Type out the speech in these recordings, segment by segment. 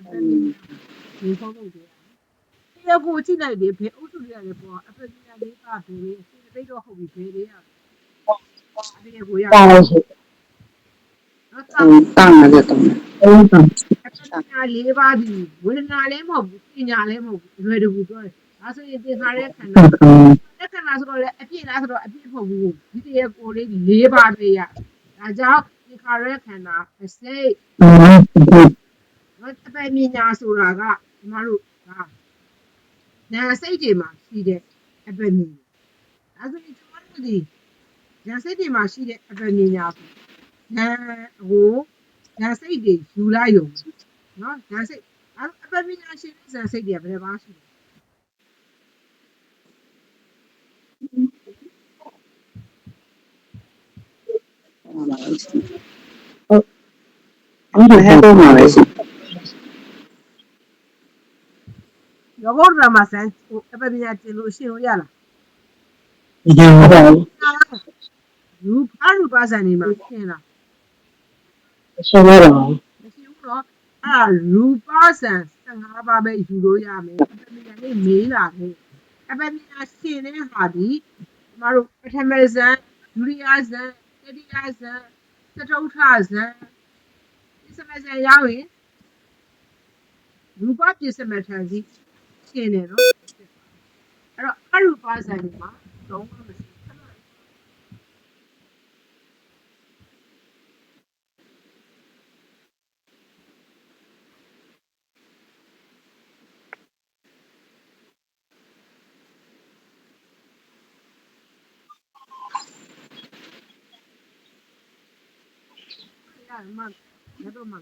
အပက်မညာဒီဆုံးလို့တယ်တရားကိုကြည့်လိုက်လေဘယ်အုပ်စုတွေကလဲပေါ့အပက်မညာလေးပါဘယ်လေးစိတ်သိတော့ဟုတ်ပြီဘယ်လေးရတရားကိုရပါလို့ရှိနော်အင်းတန်းရတယ်တော့အဲ့ဒါအပက်ညာလေးပါဒီဝေဒနာလည်းမဟုတ်ဘူးပညာလည်းမဟုတ်ဘူးအလွယ်တကူပြောတယ်ဒါဆိုရင်သင်္ခါရခန္ဓာလက္ခဏာဆိုတော့လေအပြည့်လားဆိုတော့အပြည့်မဟုတ်ဘူးဒီတည်းကိုလေး၄ပါးပဲရဒါကြောင့်ဒီခါရဲခန္ဓာအစိတ် နော်အပယ်မြညာဆိုတာကဒီမတို့ဒါနာစိတ်တွေမှာရှိတဲ့အပယ်မြညာဒါဆိုရင်ကျွန်တော်တို့ဒီနာစိတ်တွေမှာရှိတဲ့အပယ်မြညာဆိုနာဟိုနာစိတ်တွေယူလိုက်ရုံနော်နာစိတ်အဲ့အပယ်မြညာရှိတဲ့ဇာစိတ်တွေကဘယ်လိုပါရှိလဲဟုတ်အဲ့ဒါဟဲ့တော့မှာပဲရှိ ရောဘောဓမ္မဆန်ဟိုအပယ်မြညာတင်လို့ရှင်းလို့ရလားရပါဘူးရူပရူပဇာနေမှာရှင်းလားဆိုတော့မရှိဘူးတော့အဲ့ဒါရူပဇံ15ပါးပဲယူလို့ရမယ်အပမညာလေးမေးလာတယ်အပမညာရှင်တဲ့ဟာဒီကျမတို့ပထမဇံဒုတိယဇံတတိယဇံသတုထဇံဒီစမဇံရောက်ရင်ရူပပြစ္စမထံစီ ရှင်တယ်နော်အဲ့တော့အရူပဇံဒီမှာတော့မရှိဘူးရတယ်မရတော့မ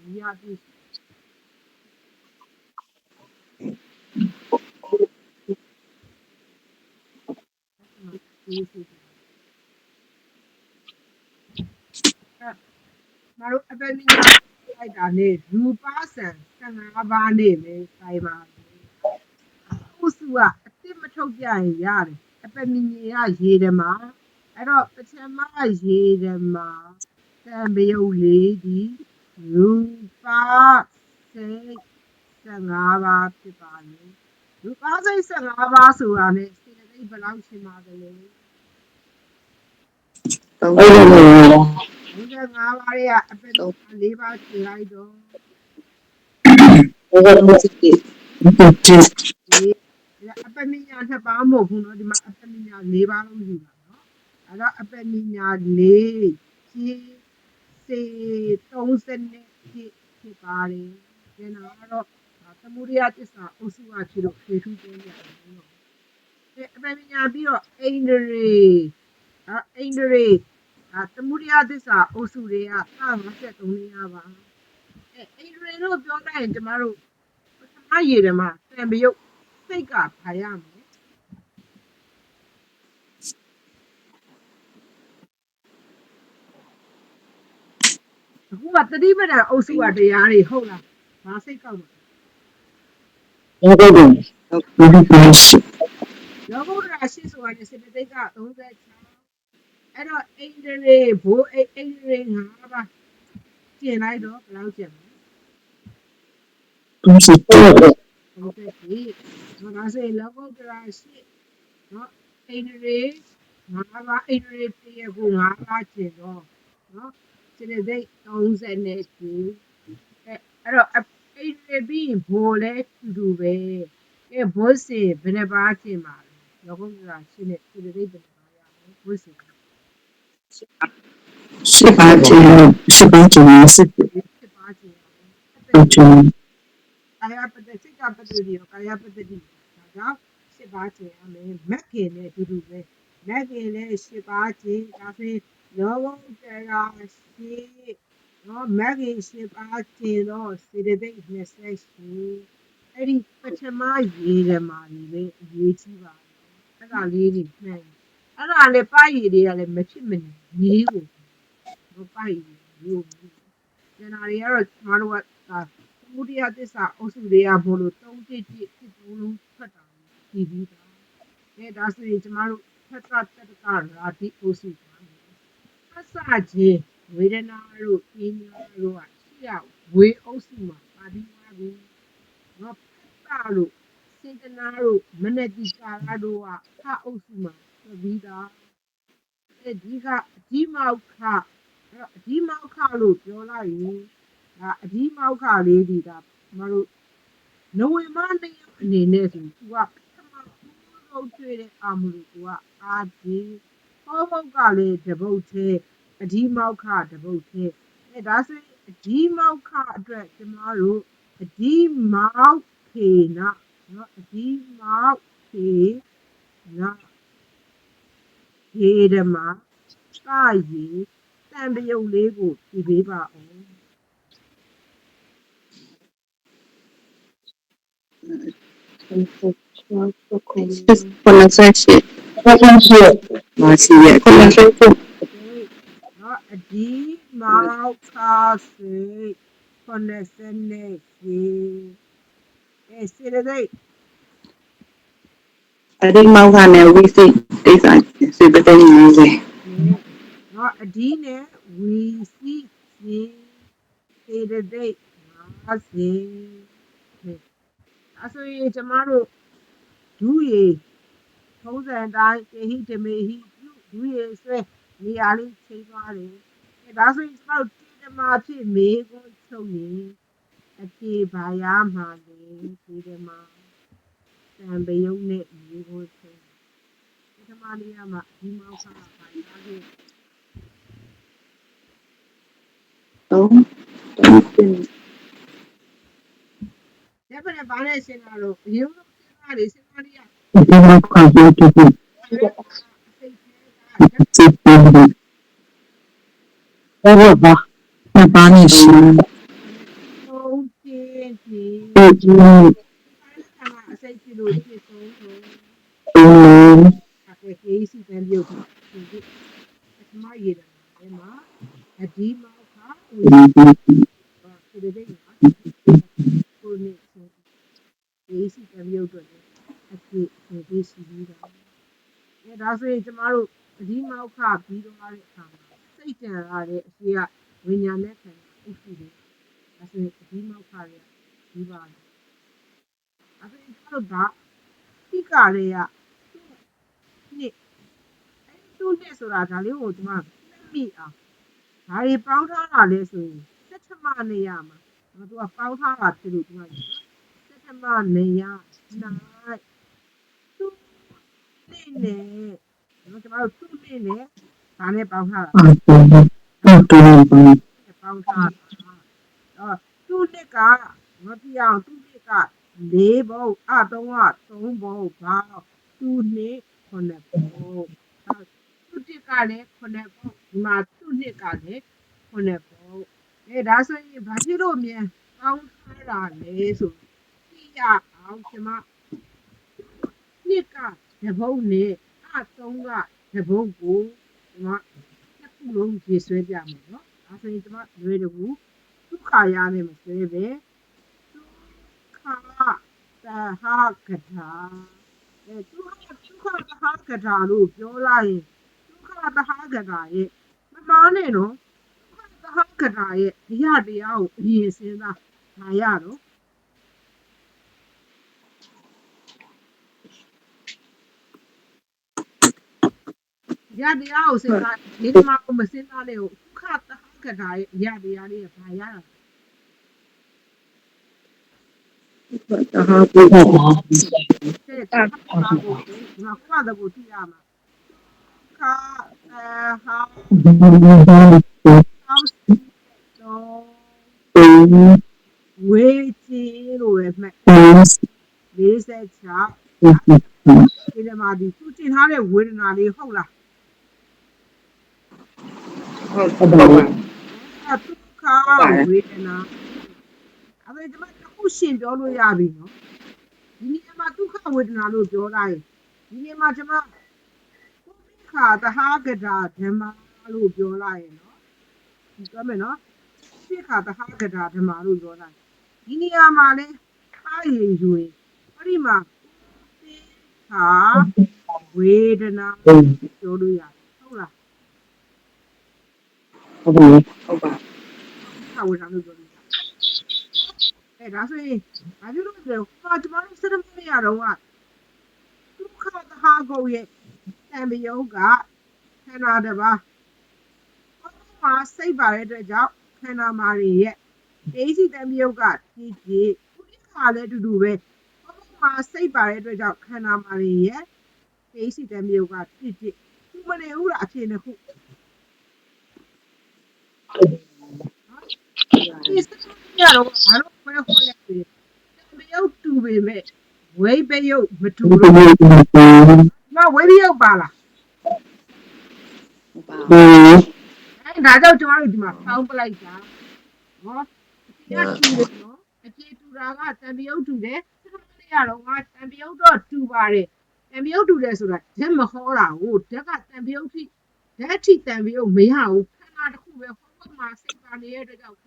မရဘူးမတို့အပယ်မညာလိုက်တာလေရူပဆန်15ပါးနေပဲဆိုင်ပါဥစုကအစ်စ်မထုတ်ပြရင်ရတယ်အပယ်မညာရေဓမာအဲ့တော့ပထမရေဓမာတံပယုတ်လေးဒီရူပစိတ်15ပါးဖြစ်ပါလေရူပစိတ်15ပါးဆိုတာ ਨੇ စေတသိက် ဘယ်လောက်ရှင်းပါသလဲ အဲ့လိုမျိုးလား 55ပါးရဲ့အပယ်၄ပါးခြေလိုက်တော့ အဲ့ဒါမျိုးစစ်တယ်ဒီ ဒီအပယ်မညာနှစ်ပါးမဟုတ်ဘူးเนาะဒီမှာအပယ်မညာ၄ပါးလုံးယူတာเนาะအဲ့တော့အပယ်မညာ၄ခြေစေ30နဲ့ဖြစ်ဖြစ်ပါတယ်ကျန်တာကတော့သမုဒိယတစ္ဆာအုပ်စုကဖြစ်လို့ဖြေထူးပေးရတယ်เนาะ အဲအပယ်မညာပြီးတော့အိန္ဒြေအဲအိန္ဒြေအဲသမုဒိယတစ္ဆာအုပ်စုတွေက53နေရပါအဲအိန္ဒြေလို့ပြောလိုက်ရင်ကျမတို့ပထမရေထဲမှာသံပယုတ်စိတ်ကဖာရမယ်အခုကတတိပဒံအုပ်စုကတရားတွေဟုတ်လားဘာစိတ်ကောက်မှာအဲ့ဒါတော့ဒီ လိုရှိလောဘရာရှိဆိုတာနဲ့စေတသိက်က36အဲ့တော့အိန္ဒြေဘိုးအိအိန္ဒြေ5ပါးကျင်လိုက်တော့ဘယ်လောက်ကျင်လဲသူစစ်တော့ဟုတ်ကဲ့ဒီဒါဆိုရင်လောဘရာရှိနော်အိန္ဒြေ5ပါးအိန္ဒြေတရကို5ပါးကျင်တော့နော်စေတသိက်30နဲ့ကျင်အဲ့အဲ့တော့အိန္ဒြေပြီးဘိုးလဲတူတူပဲကဲဘိုးစီဘယ်နှပါးကျင်ပါလဲ လောဘရာရှိနဲ့စေတသိက်ဘယ်နှပါးရလဲဘိုးစီစစ်ပါချင်စစ်ပါချင်စစ်တယ်ဖြစ်ပါခြင်းချင်ကာယပတ္တိစိတ်ကပတ္တိရောကာယပတ္တိဒါကြောင့်ရှစ်ပါးခြင်းအမယ်မက်ခင်နဲ့အတူတူပဲမက်ခင်နဲ့ရှစ်ပါးခြင်းဒါဆိုရင်လောဘတရားရှိနော်မက်ခင်ရှစ်ပါးခြင်းတော့စေတသိက်20ရှိအဲ့ဒီပထမရေဓမာတွေပဲအရေးကြီးပါ အဲ့ဒါလေးတွေနှံ့အဲ့ဒါလည်းပိုက်ရည်တွေကလည်းမဖြစ်မနေရေးကိုမပိုက်ရည်လို့ကျန်တာတွေကတော့ကျမတို့ကဒါသမုဒိယသစ္စာအုပ်စုတွေကဘလို့၃တစ်တစ်ဖြစ်သုံးလုံးဖတ်တာဒီပြီးတာအဲဒါဆိုရင်ကျမတို့ဖတ်တာတက္ကရာဒီအုပ်စုပါဖတ်စာခြင်းဝေဒနာတို့ပညာတို့ကရှိရဝေအုပ်စုမှာပါပြီးပါပြီနော်ဖတ်တာလို့ စေတနာတို့မနတိကာရတို့ကခအုပ်စုမှာသပြီးသားအဲဒီကအကြီးမောက်ခအဲ့တော့အကြီးမောက်ခလို့ပြောလိုက်ရင်ဒါအကြီးမောက်ခလေးဒီကမတို့နိုဝင်ဘာနေ့အနေနဲ့ဆိုသူကပထမဆုံးတွေ့တဲ့အာမလို့သူကအာဒီဟောဘုတ်ကလည်းတပုတ်သေးအကြီးမောက်ခတပုတ်သေးအဲဒါဆိုရင်အကြီးမောက်ခအတွက်ကျမတို့အကြီးမောက်ဖေနာ နော်အကြီးမောက်ဖေနာရေဓမ္မစာရီတန်ပယုတ်လေးကိုပြပေးပါအောင် คนละเส้นสิ ဘာသာရှိ มาสิရဲ့คนละเส้นสิ နော်အဒီမောက်ခါစေခொနစ်စနေစီ အဲစီရဒိတ်အဒီမောင်ကလည်းဝိစိတ်တိတ်ဆိုင်စိတ်ပတဲ့နေစေနော်အဒီနဲ့ဝီစီစီစီရဒိတ်ငါစီအဲဆိုရင်ကျမတို့ဒူးရီထုံးစံတိုင်းတေဟိတမေဟိပြုဒူးရီဆွဲနေရာလေးချိန်သွားတယ်အဲဒါဆိုရင်ကျမတို့တေတမာဖြစ်မေးကိုချုပ်ရင် အပြေဘာရမှာလဲတေတမာတံပယုံနဲ့မေးကိုချုပ်တေတမာလေးရမှာဒီမောက်ကဘာရခဲ့တော့တင်လက်ဖက်နဲ့ပါနဲ့ရှင်းတာတော့အရင်ကစဉ်းစားလေစဉ်းစားလေးရဒီမှာခါကြည့်တယ်စိတ်ထဲကစိတ်ပေါ်တယ်ဘာဘာဘာဘာနေရှိသုံးချင်း စီတယ်ဒီလိုဆန္ဒအစိတ်ဖြစ်လို့ဖြစ်ဆုံးလို့အင်းအဲကေးစီတန်ပြုတ်ဒီဒီအထမရည်တယ်အဲမှာအဒီမောက်ခါဝီဒီဒီဆိုတဲ့နေရာကိုနေဆိုကေးစီတန်ပြုတ်တော့အကိဒီစီပြီးတာအဲဒါဆိုရင်ကျမတို့အဒီမောက်ခါပြီးတော့တဲ့အခါမှာစိတ်ကြံရတဲ့အရှိကဝိညာဉ်နဲ့ခံဥရှိတယ်ဒါ ဆိုရင်အဒီမောက်ခါရဲ့ဒီပါတယ်အဲ့ဒါကျတော့ဒါတိကာတွေကနှစ်အဲ့သူနှစ်ဆိုတာဒါလေးကိုကျွန်မသိမိအောင်ဒါတွေပေါင်းထားတာလဲဆိုရင်စက်ထမနေရမှာငါတို့ကပေါင်းထားတာဖြစ်လို့ကျွန်မပြောစက်ထမနေရနိုင်သူနှစ်နဲ့နော်ကျွန်တော်တို့သူနှစ်နဲ့ဒါနဲ့ပေါင်းထားတာအဲ့ဒါတော့တော့ဘာပေါင်းထားတာ အော်သူနှစ်ကမပြအောင်သူနှစ်က၄ဘုံအသုံးက၃ဘုံဘာသူနှစ်ခုနှစ်ဘုံဟုတ်သူတစ်ကလည်းခုနှစ်ဘုံဒီမှာသူနှစ်ကလည်းခုနှစ်ဘုံအဲဒါဆိုရင်ဘာဖြစ်လို့မြန်ပေါင်းထားတာလဲဆိုသိရအောင်ကျွန်မနှစ်ကတဘုံနဲ့အသုံးကတဘုံကိုကျွန်မနှစ်ခုလုံးရေဆွဲပြမယ်နော်ဒါဆိုရင်ကျွန်မလွယ်တကူ ဒုက္ခရမယ်မဆွဲပဲဒုက္ခသဟာကထာအဲဒုက္ခဒုက္ခသဟာကထာလို့ပြောလိုက်ရင်ဒုက္ခသဟာကထာရဲ့မမားနဲ့နော်ဒုက္ခသဟာကထာရဲ့အရာတရားကိုအရင်စဉ်းစားဒါရတော့ရတရားကိုစဉ်းစားဒီမှာကိုမစဉ်းစားနဲ့ကိုဒု က္ခသဟာကထာရဲ့အရာတရားလေးကဘာရတာတဟာဘူးဘာတဲ့တာပါကိုငါခွာတဲ့ကိုသိရမှာခါအဟာဘာဘာဘာအောက်စီတော့ဘာဝေးချီလို့ပဲမှတ်ဘာ46ဒီထဲမှာဒီသူတင်ထားတဲ့ဝေဒနာလေးဟုတ်လားဟုတ်ပါဘူး အတုခဝေဒနာအဲ့ဒါဒီမှာတစ်ခုရှင်းပြောလို့ရပြီနော်ဒီနေရာမှာဒုက္ခဝေဒနာလို့ပြောလိုက်ဒီနေရာမှာကျွန်မပုပ္ပခာတဟာကတာဓမ္မလို့ပြောလိုက်ရနော်ဒီပြောမယ်နော်ပုပ္ပခာတဟာကတာဓမ္မလို့ပြောလိုက်ဒီနေရာမှာလဲအားရည်ယူရင်အဲ့ဒီမှာပုပ္ပခာဝေဒနာပြောလို့ရတယ်ဟုတ်လား ဘာဟုတ်ပါခါဝေဒနာလို့ပြောလို့ရတယ်အဲအဲဒါဆိုရင်ဘာဖြစ်လို့လဲဆိုတော့ကျွန်တော်တို့စရမရရတော့ကဒုက္ခသဟာကုတ်ရဲ့တံပယုတ်ကခန္ဓာတစ်ပါးဘာမှစိတ်ပါတဲ့အတွက်ကြောင့်ခန္ဓာမာရီရဲ့ဒေစီတံပယုတ်ကဒီဒီခုဒီခါလည်းအတူတူပဲဘာမှစိတ်ပါတဲ့အတွက်ကြောင့်ခန္ဓာမာရီရဲ့ဒေစီတံပယုတ်ကဒီဒီသူမနေဘူးလားအဖြစ်နှစ်ခု ဒီစရရတော့ဘာလို့ခွဲခွဲလဲဆိုရင်တံပယုတ်တူပေမဲ့ဝိပယုတ်မတူလို့မဝိပယုတ်ပါလားအဲဒါကြောင့်ကျွန်တော်တို့ဒီမှာဖောင်းပလိုက်တာနော်အပြေကတူတယ်နော်အပြေတူတာကတံပြုတ်တူတယ်စကားလေးရတော့ငါတံပြုတ်တော့တူပါတယ်တံပြုတ်တူတယ်ဆိုတာဓာတ်မဟောတာကိုဓာတ်ကတံပြုတ်ထိဓာတ်ထိတံပြုတ်မရဘူးခန္ဓာတစ်ခုပဲဟောဘက်မှာစိတ်ပါနေတဲ့အတွက်ကြောင့်ခန္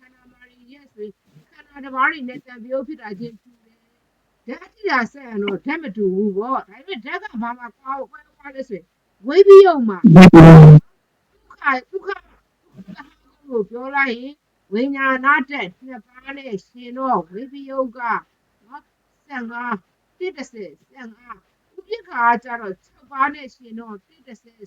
ဓာမာရီရဲ့ဆို ရင်ခန္ဓာတစ်ပါးတွေနဲ့တံပြုတ်ဖြစ်တာချင်းတူတယ်ဓာတ်ထိတာဆက်ရင်တော့ဓာတ်မတူဘူးပေါ့ဒါပေမဲ့ဓာတ်ကဘာမှကွာကွာကွာလဲဆိုရင်ဝိပိယုံမှာဒုက္ခဒုက္ခကိုပြောလိုက်ရင်ဝိညာဏတက်နှစ်ပါးနဲ့ရှင်တော့ဝိပယုတ်ကနော်ဆံကတစ်တစ်ဆယ်ဆံကဥပိ္ပခာကြတော့6ပါးနဲ့ရှင်တော့တစ်တစ်ဆယ်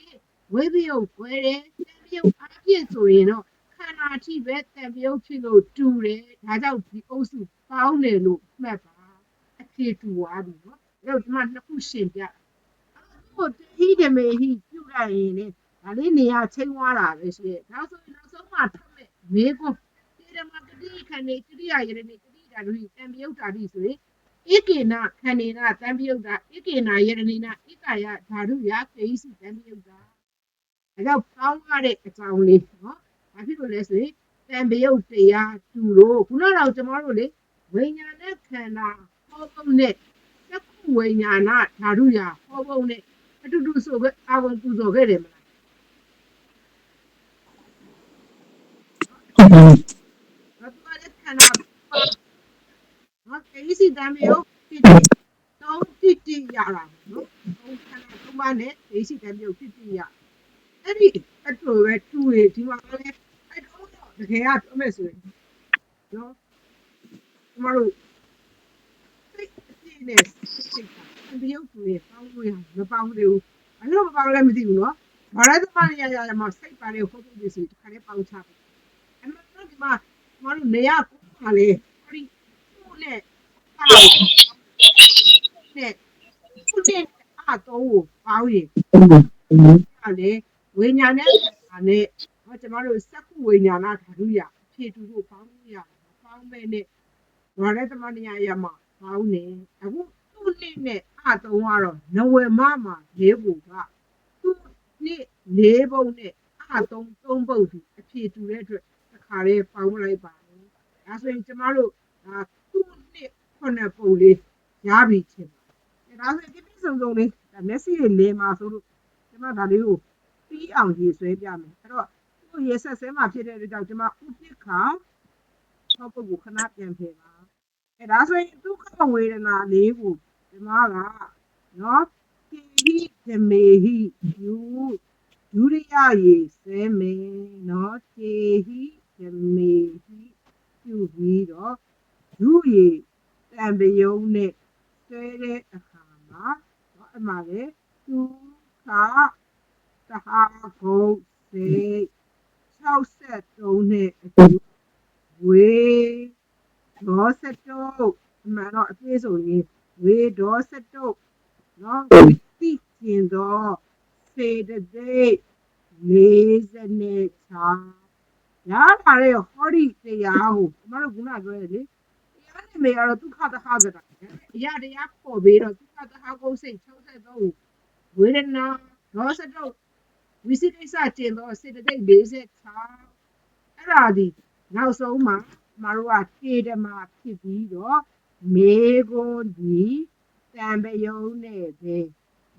7ဝိပယုတ်ွယ်တယ်တံပယုတ်အပြည့်ဆိုရင်တော့ခ န္ဓာထိပဲတံပယုတ်ဖြစ်လို့တူတယ်ဒါကြောင့်ဒီအုပ်စုပေါင်းတယ်လို့မှတ်ပါအဖြေတူသွားပြီနော်အဲ့တော့ဒီမှာနှစ်ခုရှင်ပြဟိုတိဓမေဟိပြုလိုက်ရင်လေဒါလေးနေရာချိန်သွားတာပဲရှိရဲ့ဒါဆိုရင်နောက်ဆုံးမှထပ်မဲ့မေးခွန်းတိဓမကတိခန္ဒီကတိယယရဏိကတိဓာတုတံပယုတ်တာတိဆိုရင်ဧကေနခန္ဒီနာတံပယုတ်တာဧကေနာယရဏိနာဧကာယဓာတုယကေဟိစုတံပယုတ်တာဒါကြောင့်ပေါင်းရတဲ့အကြောင်းလေးနော် ဘာဖြစ်လို့လဲဆိုရင်တံပယုတ်တရားတူလို့ခုနကတော့ကျွန်တော်တို့လေဝိညာဉ်နဲ့ခန္ဓာဟောပုံနဲ့သက္ခုဝိညာဏဓာတုယဟောပုံနဲ့အတူတူဆိုပဲအာဝန်ပူဇော်ခဲ့တယ်မလားဘာတူလဲခန္ဓာနော်ကိစီတမ်းမျိုးတိတိတော့တိတိရတာနော်တော့ခန္ဓာသုံးပါးနဲ့ကိစီတမ်းမျိုးတိတိရအဲ့ဒီအတူပဲတူရဒီမှာလည်းအဲ့ တော့တကယ်ကတော့မဲ့ဆိုရင်နော်ကျမတို့စိတ်အပြည့်နဲ့စိတ်ကတရုပ်တူရပေါင်းလို့ရမပေါင်းသေးဘူးအဲ့လိုမပေါင်းလည်းမသိဘူးနော်ဘာလဲသမารရရရမှာစိတ်ပါလေဟုတ်ပြီဆိုတခါလေးပေါင်းချတယ်အမှန်တော့ဒီမှာကျမတို့နေရကိုပါလေဟိုဒီခုနဲ့ပါနဲ့ခုနဲ့အတော့ကိုပေါင်းရင်ကလေဝိညာဉ်နဲ့ခန္ဓာ နဲ့ဟောကျမတို့စက္ခုဝိညာဏဓာတုရအဖြေတူတို့ပေါင်းလို့ရတယ်ပေါင်းမဲ့နဲ့ဘာလဲသမารရရမှာပေါင်းနေအခုသူ့နဲ့နဲ့အတော့ကတော့နဝေမမှာလေးပုံကသူ့နဲ့လေးပုံနဲ့အတော့သုံးပုံဒီအဖြေတူတဲ့အတွက်တစ်ခါလေးပေါင်းလိုက်ပါမယ်ဒါဆိုရင်ကျမတို့ဒါသူ့နဲ့ခုနှစ်ပုံလေးရပြီချင်ပါဒါဆိုရင်ပြည့်စုံစုံလေးဒါမျက်စိလေးလဲမှာဆိုလို့ကျမဒါလေးကိုပြီးအောင်ရေးဆွဲပြမယ်အဲ့တော့ သူ့ရေဆက်ဆဲမှာဖြစ်တဲ့အတွက်ကြောင့်ကျမဥပိ္ပခာဟောပုဂ္ဂိုလ်ခဏပြန်ဖယ်ပါအဲဒါဆိုရင်ဒုက္ခဝေဒနာလေးကိုကျမကနော်ကိဟိဓမေဟိယူဒုရိယရေစဲမေနော်ကေဟိဓမေဟိပြုပြီးတော့ဒုရေတံပယုံနဲ့ဆွဲတဲ့အခါမှာနော်အမှလည်းဒုက္ခသဟာဂုတ်စေ 63နဲ့အတူဝေဒေါစတုတ်အမှန်တော့အပြည့်စုံရင်ဝေဒေါစတုတ်နော်သိကျင်တော့စေတသိက်40နဲ့ချာရလာတဲ့ဟောဒီတရားကိုကျမတို့ခုနပြောရလေတရားနဲ့မေကတော့ဒုက္ခသဟကတာအရာတရားပေါ်ပြီးတော့ဒုက္ခသဟကုတ်စိတ်63ဝေဒနာဒေါစတုတ် ဝိသိကိစ္စကျင်တော့စေတသိက်46အဲ့ဒါဒီနောက်ဆုံးမှာကျမတို့ကထေဓမာဖြစ်ပြီးတော့မေကွန်ဒီတံပယုံနဲ့ပဲ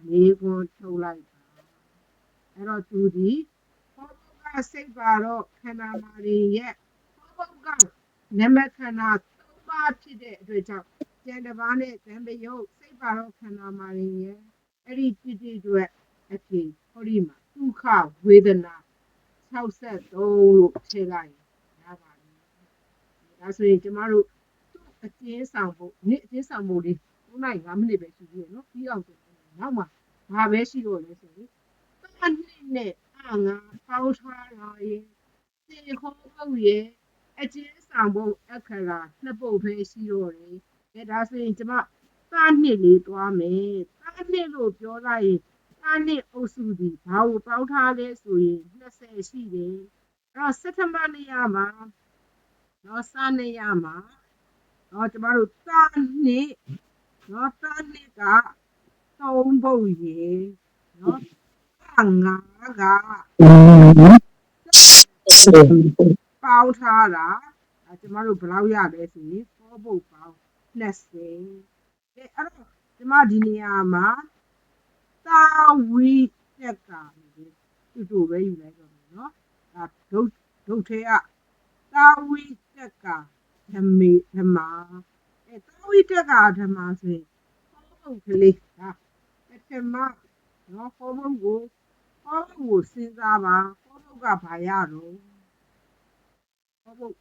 မေကွန်ထုတ်လိုက်ပါအဲ့တော့သူဒီဘောဘကစိတ်ပါတော့ခန္ဓာမာရီရဲ့ဘောဘကနမခန္ဓာသုံးပါးဖြစ်တဲ့အတွက်ကြောင့်ကျန်တစ်ပါးနဲ့တံပယုံစိတ်ပါတော့ခန္ဓာမာရီရဲ့အဲ့ဒီတိတိအတွက်အဖြစ်ဟောဒီမှာ ဒုက္ခဝေဒနာ63လို့ထည့်လိုက်ရင်ရပါတယ်ဒါဆိုရင်ကျမတို့ဒုက္ခအကျဉ်းဆောင်ဖို့နေ့အကျဉ်းဆောင်ဖို့လေး9နိုင်5မိနစ်ပဲရှိသေးတယ်နော်ပြီးအောင်ဆိုနောက်မှဘာပဲရှိတော့လဲဆိုရင်တာနှစ်နဲ့အငါပေါင်းထားတာရဲ့စေခေါ်ပုတ်ရဲ့အကျဉ်းဆောင်ဖို့အခရာနှစ်ပုတ်ပဲရှိတော့တယ်အဲဒါဆိုရင်ကျမတာနှစ်လေးသွားမယ်တာနှစ်လို့ပြောလိုက်ရင် တာနှစ်အုပ်စုဒီဘာကိုပေါင်းထားလဲဆိုရင်20ရှိတယ်အဲ့တော့စက်တဘာနေရာမှာတော့စနေရမှာတော့ကျမတို့တာနှစ်တော့တာနှစ်ကသုံးပုတ်ရေနော်အငါကပေါင်းထားတာအဲကျမတို့ဘယ်လောက်ရလဲဆိုရင်4ပုတ်ပေါင်း20ကဲအဲ့တော့ကျမဒီနေရာမှာ တာဝီတက်ကလည်းတူတူပဲယူလိုက်တော့မယ်နော်အဲဒုတ်ဒုတ်ထဲကတာဝီတက်ကဓမေဓမ္မာအဲတာဝီတက်ကဓမ္မာဆိုရင်4ပုတ်ကလေးဒါပထမနော်4ပုတ်ကို4ပုတ်ကိုစဉ်းစားပါ4ပုတ်ကဘာရတော့4ပုတ်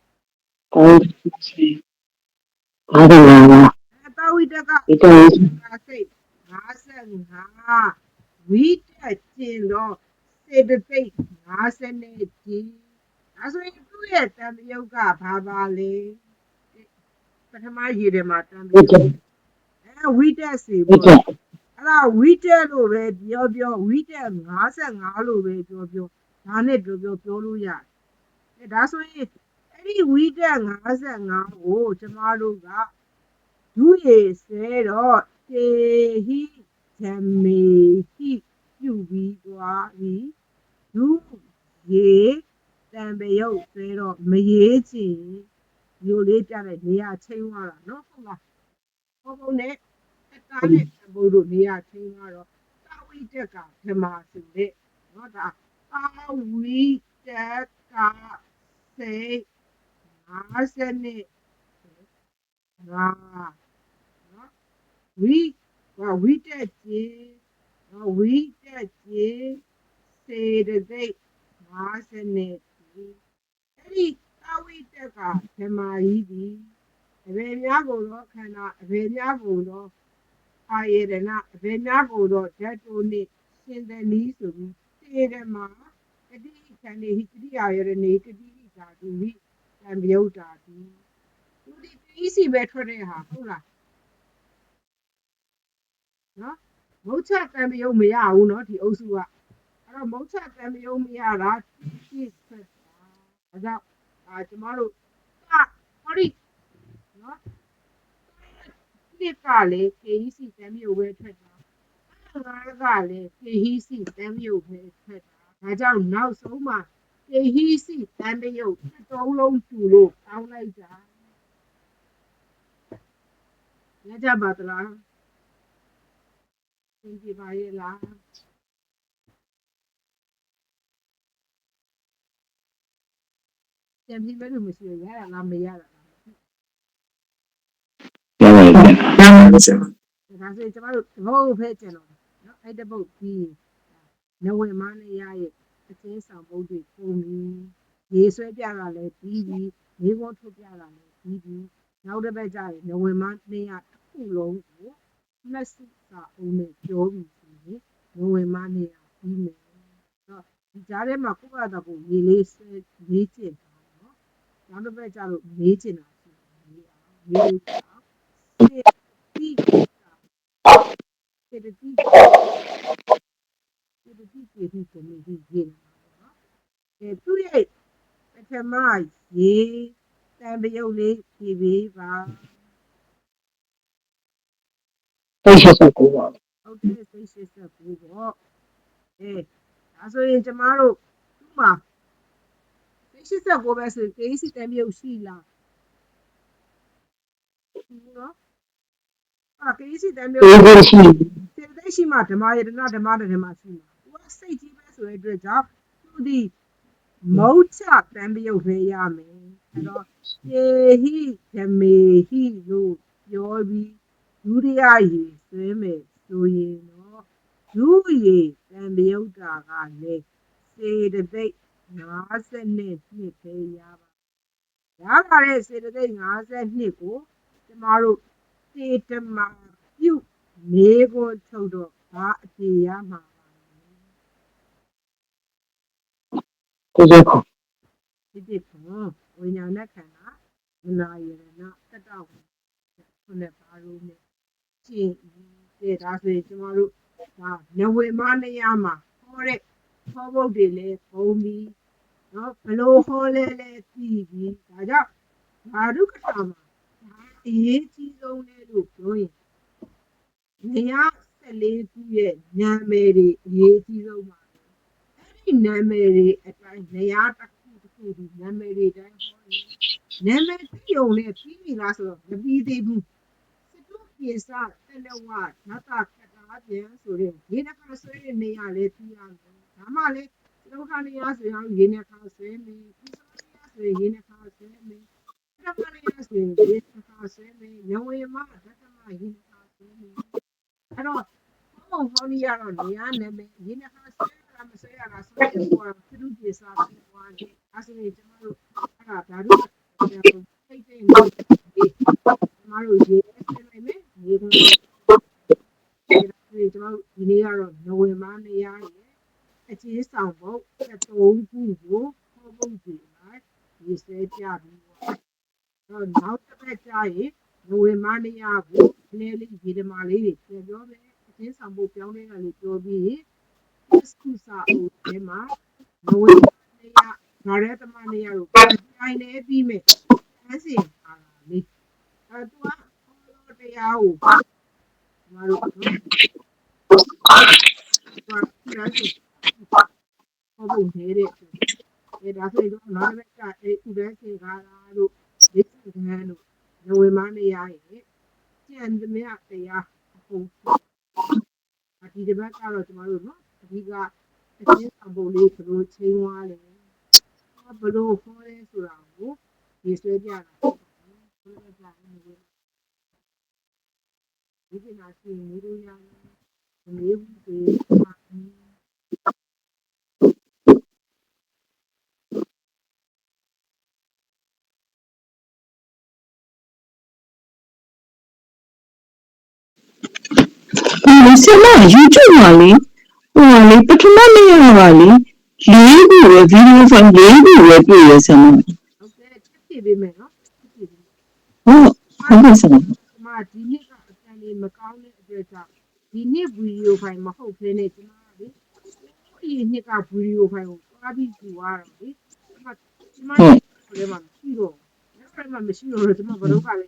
ကောင်းစီအားရပါလားအတဝိတကဒီတော့ငါစိတ် 55ဝိတက်ကျင်တော့စေတသိက်50နဲ့ဒီဒါဆိုရင်သူ့ရဲ့တံမြုပ်ကဘာပါလဲပထမရေထဲမှာတံမြုဒီပ်ကအဲဝိတက်စီဒီပေါ့ကအဲ့ဒါဝီတက်လို့ပဲပြောပြောဝီတက်55လို့ပဲပြောပြောဒါနဲ့ပြောပြောပြောလို့ရတယ်။ဒါဆိုရင်အဲ့ဒီဝီတက်55ကိုကျမတို့ကဒူရေဆဲတော့ တေဟိဓမ္မေဟိပြုပြီးသွားပြီးဒုရေတံပယုတ်ဆွဲတော့မရေးချင်မျိုးလေးပြတဲ့နေရာချင်းသွားတာနော်ဟုတ်လားဟောပုံနဲ့အတားနဲ့တဘူတို့နေရာချင်းသွားတော့တာဝိတက်ကဓမ္မဆိုတဲ့နော်ဒါတာဝိတက်ကစေငါးစနစ်ငါး ဝိဝိတက်ခြင်းဝိတက်ခြင်းစေတသိက်မာစနေဒီအဲ့ဒီအဝိတက်ကဓမ္မာကြီးဒီအဘယ်များကိုတော့ခန္ဓာအဘယ်များကိုတော့အာယေရဏအဘယ်များကိုတော့ဓာတ်တို့နဲ့ရှင်သနီးဆိုပြီးတေဓမ္မာတတိခန္ဓေဟိတတိယယရနေတတိဓာတုဟိတံမြုပ်ဓာတုဒီတိစီပဲထွက်တဲ့ဟာဟုတ်လား နော်မုတ်ချတံပြုတ်မရဘူးနော်ဒီအုပ်စုကအဲ့တော့မုတ်ချတံပြုတ်မရတာတိဆက်တာဒါကြောင့်ဒါကျမတို့ကဟောဒီနော်နှစ်ကလည်း KEC တမ်းမြို့ပဲထွက်တာငါးကလည်း KEC တမ်းမြို့ပဲထွက်တာဒါကြောင့်နောက်ဆုံးမှာ KEC တမ်းမြို့တစ်တုံးလုံးတူလို့တောင်းလိုက်တာရကြပါသလား သင်ပြပါရဲ့လားသင်ပြမဲ့လို့မရှိရရတာလားမရတာလားပြောရရင်နားမစဒါဆိုရင်ကျမတို့တပုတ်ဖဲကျင်တော့တယ်နော်အဲ့တပုတ်ပြီးနဝေမနေရရဲ့အချင်းဆောင်ပုတ်တွေပုံပြီးရေဆွဲပြတာလည်းပြီးပြီးရေပေါ်ထုတ်ပြတာလည်းပြီးပြီးနောက်တစ်ပတ်ကျရင်နဝေမနေရတစ်ခုလုံးကိုမက်ဆီ စာအုပ်နဲ့ပြောပြီးဆိုရင်ဝင်ဝင်မနေအောင်ပြီးမယ်။တော့ဒီကြားထဲမှာခုကတကူရေးလေးဆွဲရေးကျင်တာနော်။နောက်တစ်ပတ်ကျတော့ရေးကျင်တာဆိုရေးအောင်ရေးတာ။ဒီဒီဒီဒီဒီဒီဒီကိုမြည်ရင်းနော်။အဲသူရဲ့ပထမရေးတံပယုတ်လေးပြေးပေးပါ။ သိရှိစကူပါဟုတ်တယ်စိတ်ရှိဆက်ဘူးပေါ့အဲဒါဆိုရင်ကျမတို့သူ့မှာစိတ်ရှိဆက်ကိုပဲဆိုရင် KC တံပယုတ်ရှိလားရှိဘူးနော်အာ KC တံပယုတ်ဒီလိုရှိစေတသိက်ရှိမှဓမ္မယတနာဓမ္မတဓမ္မရှိမှာသူကစိတ်ကြီးပဲဆိုတဲ့အတွက်ကြောင့်သူဒီမௌချတံပယုတ်ပဲရမယ်အဲ့တော့ေဟိဓမေဟိလို့ပြောပြီး ဒုတိယရေဆွဲမယ်ဆိုရင်တော့ဒုရေတံပယုတ်တာကလည်းစေတသိက်50နဲ့နှစ်ပဲရပါရလာတဲ့စေတသိက်52ကိုတကျမတို့တေတမပြုတ်မေကိုထုတ်တော့ဘာအပြေရမှာပါလဲကိုယ်ကိုဒီတိဖွန်ဝိညာဉ်နဲ့ခန္ဓာမနာယရဏတတဝခုနဲ့ဘာလို့လဲ ရှင်းတဲ့ဒါဆိုရင်ကျမတို့ဒါနဝေမနေရမှာဟောတဲ့ဟောဖို့တွေလည်းပုံပြီးနော်ဘလို့ဟောလဲလဲသိပြီးဒါကြောင့်ဘာဒုက္ခမှာဒါအရေးကြီးဆုံးလေလို့ပြောရင်နေရ14ခုရဲ့နာမည်တွေအရေးကြီးဆုံးပါအဲ့ဒီနာမည်တွေအတိုင်းနေရတစ်ခုတစ်ခုဒီနာမည်တွေအတိုင်းဟောရင်နာမည်သိုံနဲ့ပြီးပြီလားဆိုတော့မပြီးသေးဘူးစတု ပြေစတလဝနတခတာပြန်ဆိုရင်ရေနှခါဆွဲတဲ့နေရာလေးပြရမယ်ဒါမှလည်းဒုက္ခနေရဆိုရင်ရေနှခါဆွဲမယ်ဒီစမနေရဆိုရင်ရေနှခါဆွဲမယ်ဒုက္ခနေရဆိုရင်ရေနှခါဆွဲမယ်ညဝေမဓတ္တမရေနှခါဆွဲမယ်အဲ့တော့ဘုံဟောနေရတော့နေရာနဲ့မယ်ရေနှခါဆွဲရတာမဆွဲရတာဆိုရင်ဘောစတုပြေစတလဝနေအဲ့ဆိုရင်ကျမတို့အဲ့ဒါဓာတုစိတ်တဲ့နေကျမတို့ရေးဆက်လိုက်မယ် ရေးခွင့်ဒီကျွန်တော်ဒီနေ့ကတော့နိုဝင်ဘာနေ့ရရဲ့အချင်းဆောင်ဖို့73ခုကိုဟောဖို့ဒီမှာရေးဆွဲကြပြီးတော့နောက်တစ်ပတ်ကျရင်နိုဝင်ဘာနေ့ရကိုနည်းလေးဒီဓမာလေးတွေပြန်ပြောမယ်အချင်းဆောင်ဖို့ပြောင်းလဲတာလေးပြောပြီးစကူစာအိုထဲမှာနိုဝင်ဘာနေ့ရဒါရဲတမနေ့ရကိုပြန်နေပြီးမယ်အဲစင်အားလေးအဲသူကဟော တရားကိုမတို့သူကပြန်စီဟောပုံနေတဲ့အဲဒါဆိုတော့နောက်တစ်ခါအဲဥဒဲစေကားလားလို့ဒီစကန်းလို့နဝေမနေရရဲ့ကျန်သမျှတရားဟုတ်အဒီဒီဘက်ကတော့ကျမတို့နော်အဓိကအချင်းအပုံလေးဘယ်လိုချိန်သွားလဲဘယ်လိုဟောလဲဆိုတာကိုဒီဆွဲပြတာဘယ်လိုပြလဲနဝေ ဒီကနေ့ရှင်နေလို့ရတယ်။မမေးဘူးဆိုရင်အာအင်းဒီဆမ YouTube မှာလေဟိုလေပထမနေ့ရပါလေလေးခုပဲဗီဒီယိုဖိုင်လေးခုပဲပြည့်ရဆမဟုတ်ကဲ့ချက်ပြပေးမယ်နော်ချက်ပြပေးမယ်ဟုတ်ဟုတ်ကဲ့ဆမ။ဒီမှာဒီနေ့ကအတန် လေးမကောင်းတဲ့အတွက်ကြောင့်ဒီနေ့ဗီဒီယိုဖိုင်မဟုတ်ဘဲနဲ့ကျွန်တော်ကလေဒီနေ့ကဗီဒီယိုဖိုင်ကိုသွားပြီးကြည့်ရတော့လေဒီမှာဒီမှာဒီမှာမရှိတော့ဘူးအဲ့မှာမရှိတော့ကျွန်တော်ဘယ်တော့ကလဲ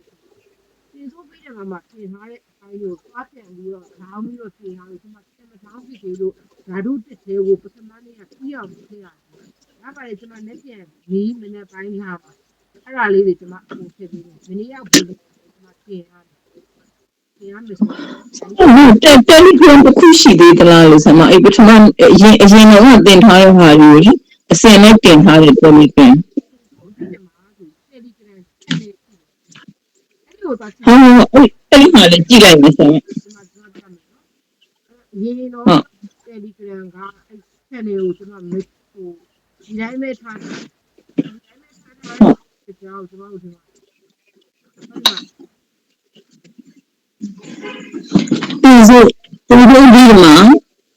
ပြင်ဆိုးပေးတယ်မှာမှာပြင်ထားတဲ့အပိုင်းကိုသွားပြန်ပြီးတော့ဓာတ်ပြီးတော့ပြင်ထားလို့ဒီမှာတင်မထောင်းဖြစ်သေးလို့ဓာတ်တို့တစ်သေးကိုပထမနေ့ကပြီးအောင်ပြင်ရတယ်။ဒါပါလေကျွန်တော်လက်ပြန်မီးမနေ့ပိုင်းလာပါအဲ့ဒါလေးတွေကျွန်မအကုန်ဖြစ်ပြီးတယ်။မနေ့ကဘယ်လိုကျွန်မပြင်ရ တယ်။ပြင်ရမယ်ဆိုတော့ဟုတ်တယ် Telegram တစ်ခုရှိသေးသလားလို့ဆမအဲ့ပထမအရင်အရင်တော့တင်ထားတဲ့ဟာတွေလေအစင်နဲ့တင်ထားတဲ့ Telegram ဒီမှာဆို Telegram ချက်နေပြီ။အဲ့လိုသာကြည့်ဟာအဲ့အဲ့မှာလည်းကြည့်လိုက်မယ်ဆမကျွန်မကျွန်မပြမယ်နော်။ရင်းတော့ Telegram ကအဲ့ channel ကိုကျွန်တော်မဟိုဒီတိုင်းပဲထားတယ်။ဒီတိုင်းပဲထားတယ်ကြောက်ကျွန်တော်တို့ဒီမှာ ဟုတ်ပါဒီဆိုဒီလိုဒီမှာ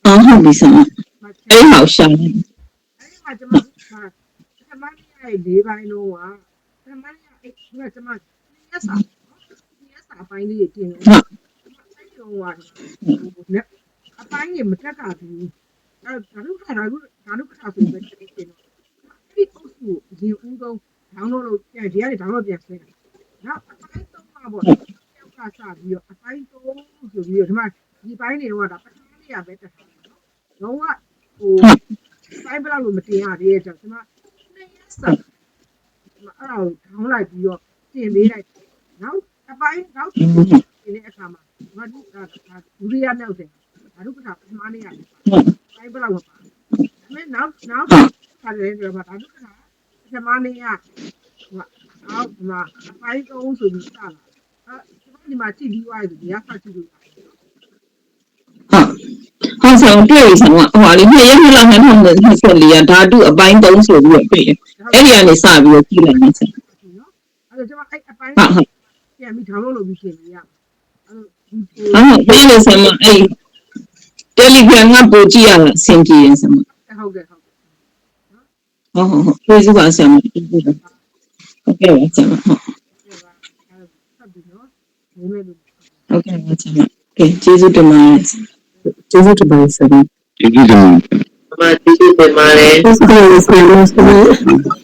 အော်ဟုတ်ပြီဆမမှာချက်အဲ့ဟောက်ရှာတယ်အဲ့ဒီမှာကျွန်မကပထမနေ့ရဲ့၄ပိုင်းလုံးကပထမနေ့ကအဲ့ဒီကကျွန်မရက်စာရက်စာအပိုင်းလေးတွေတင်တယ်အဲ့ဒီတော့ဟိုနဲ့အပိုင်းကြီးမတက်ကဘူးအဲ့ဒါတို့ခါတော့ဒါတို့ခါဆိုပဲတင်တယ်အဲ့ဒီအုပ်စုရေဦးဆုံး download လုပ်ပြန်ဒီကနေ download ပြန်ဆွဲတာနောက်အပိုင်းသုံးပါပေါ့ ယောက်ကစပြီးတော့အပိုင်းသုံးဆိုပြီးတော့ဒီမှာဒီပိုင်းတွေတော့ဒါပထမနေ့ကပဲတက်တာနော်လုံးဝဟိုဆိုင်ဘလောက်လို့မတင်ရသေးတဲ့ကြောင့်ကျွန်မနှစ်ရက်စာကျွန်မအဲ့ဒါကိုထောင်းလိုက်ပြီးတော့တင်ပေးလိုက်နောက်အပိုင်းနောက်တင်တဲ့အခါမှာမဒုကဒုတိယနောက်တယ်ဘာလို့ကပထမနေ့ရတယ်ဆိုင်ဘလောက်မပါဒါပေမဲ့နောက်နောက်ခါတယ်ပြောမှာဒါလို့ကပထမနေ့ကဟိုအောက်ဒီမှာအပိုင်းသုံးဆိုပြီးစလာအဲကျွန်မ ဒီမှာကြည့်ပြီးသွားပြီဒီကဖတ်ကြည့်လို့ဟုတ်ဟောဆောင်တွေ့ပြီဆမဟိုလေနှစ်ရက်နှစ်လ2024ကဓာတုအပိုင်း3ဆိုပြီးတော့တွေ့ရအဲ့ဒီကနေစပြီးတော့ကြည့်လိုက်မယ်ဆမနော်အဲ့တော့ကျွန်မအဲ့အပိုင်းဟုတ်ဟုတ်ပြန်ပြီး download လုပ်ပြီးရှင်းနေရအဲ့တော့ဒီအာပေးလို့ဆရာမအဲ့ Telegram ကပို့ကြည့်ရတာအဆင်ပြေတယ်ဆရာမဟုတ်ကဲ့ဟုတ်ကဲ့ဟုတ်ဟုတ်ဟုတ်ကျေးဇူးပါဆရာမကျေးဇူးပါဟုတ်ကဲ့ပါဆရာမဟုတ် ကဲပါအဲ့ဆက်ပြီးနော်နေမယ်လို့ ဟုတ်ကဲ့ပါဆရာမကဲကျေးဇူးတင်ပါတယ်ကျေးဇူးတင်ပါတယ်ဆရာမကျေးဇူးတင်ပါတယ်မမကျေးဇူးတင်ပါတယ်ကျေးဇူးတင်ပါတယ်ဆရာမ